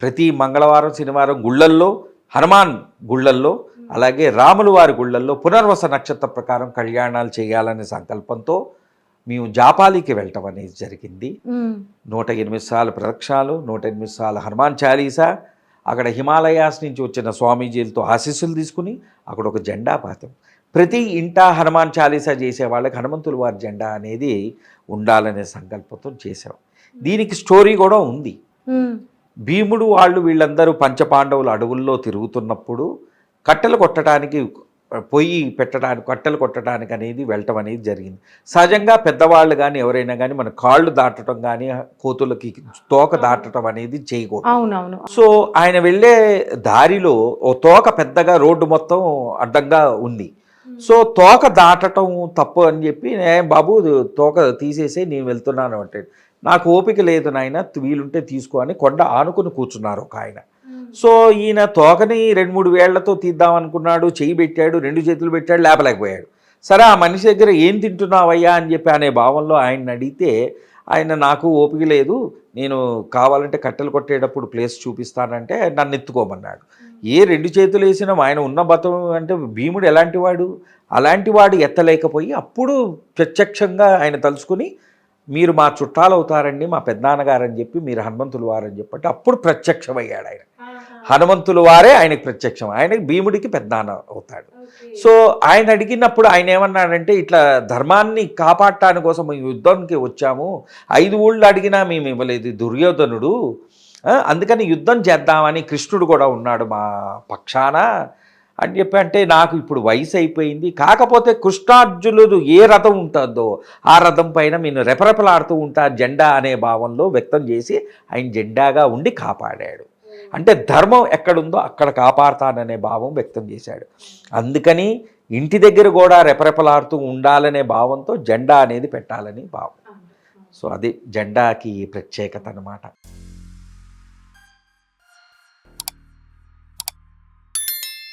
ప్రతి మంగళవారం శనివారం గుళ్ళల్లో హనుమాన్ గుళ్ళల్లో అలాగే రాముల వారి గుళ్ళల్లో పునర్వస నక్షత్ర ప్రకారం కళ్యాణాలు చేయాలనే సంకల్పంతో మేము జాపాలికి వెళ్ళటం అనేది జరిగింది. నూట ఎనిమిది సార్లు ప్రదక్షిణాలు నూట ఎనిమిది సార్లు హనుమాన్ చాలీసా అక్కడ హిమాలయాస్ నుంచి వచ్చిన స్వామీజీలతో ఆశీస్సులు తీసుకుని అక్కడ ఒక జెండా పాతాం. ప్రతి ఇంటా హనుమాన్ చాలీసా చేసే వాళ్ళకి హనుమంతుల వారి జెండా అనేది ఉండాలనే సంకల్పంతో చేసాం దీనికి స్టోరీ కూడా ఉంది. భీముడు వాళ్ళు వీళ్ళందరూ పంచపాండవులు అడవుల్లో తిరుగుతున్నప్పుడు కట్టెలు కొట్టడానికి పొయ్యి పెట్టడానికి కట్టెలు కొట్టడానికి అనేది వెళ్ళటం అనేది జరిగింది. సహజంగా పెద్దవాళ్ళు కానీ ఎవరైనా కానీ మన కాళ్ళు దాటడం కానీ కోతులకి తోక దాటడం అనేది చేయకూడదు. అవునవును. సో ఆయన వెళ్ళే దారిలో ఓ తోక పెద్దగా రోడ్డు మొత్తం అడ్డంగా ఉంది. సో తోక దాటటం తప్పు అని చెప్పి "ఏ బాబు తోక తీసేసి నేను వెళ్తున్నాను అంటే నాకు ఓపిక లేదు నాయన వీలుంటే తీసుకో అని కొండ ఆనుకుని కూర్చున్నారు ఒక ఆయన. సో ఈయన తోకని రెండు మూడు వేళ్ళతో తీద్దాం అనుకున్నాడు చెయ్యి పెట్టాడు రెండు చేతులు పెట్టాడు లేపలేకపోయాడు. సరే ఆ మనిషి దగ్గర ఏం తింటున్నావయ్యా? అని చెప్పి అనే భావంలో ఆయన అడిగితే ఆయన నాకు ఓపిక లేదు నేను కావాలంటే కట్టెలు కొట్టేటప్పుడు ప్లేస్ చూపిస్తానంటే నన్ను ఎత్తుకోమన్నాడు. ఏ రెండు చేతులు వేసినా ఆయన ఉన్న బతం అంటే భీముడు ఎలాంటి వాడు? అలాంటి వాడు ఎత్తలేకపోయి అప్పుడు ప్రత్యక్షంగా ఆయన తలుచుకుని మీరు మా చుట్టాలు అవుతారండి మా పెద్దనాన్నగారు అని చెప్పి మీరు హనుమంతులు వారని చెప్పంటే అప్పుడు ప్రత్యక్షమయ్యాడు ఆయన. హనుమంతులు వారే ఆయనకి ప్రత్యక్షం. ఆయనకి భీముడికి పెద్దనాన్న అవుతాడు. సో ఆయన అడిగినప్పుడు ఆయన ఏమన్నాడంటే ఇట్లా ధర్మాన్ని కాపాడటాని కోసం యుద్ధానికి వచ్చాము. ఐదు ఊళ్ళు అడిగినా మేము ఇవ్వలేదు దుర్యోధనుడు అందుకని యుద్ధం చేద్దామని కృష్ణుడు కూడా ఉన్నాడు మా పక్షాన అని చెప్పి అంటే నాకు ఇప్పుడు వయసు అయిపోయింది. కాకపోతే కృష్ణార్జునుడు ఏ రథం ఉంటుందో ఆ రథం పైన నేను రెపరెపలాడుతూ ఉంటా జెండా అనే భావంలో వ్యక్తం చేసి ఆయన జెండాగా ఉండి కాపాడాడు. అంటే ధర్మం ఎక్కడుందో అక్కడ కాపాడుతాననే భావం వ్యక్తం చేశాడు. అందుకని ఇంటి దగ్గర కూడా రెపరెపలాడుతూ ఉండాలనే భావంతో జెండా అనేది పెట్టాలని భావం. సో అది జెండాకి ప్రత్యేకత అన్నమాట.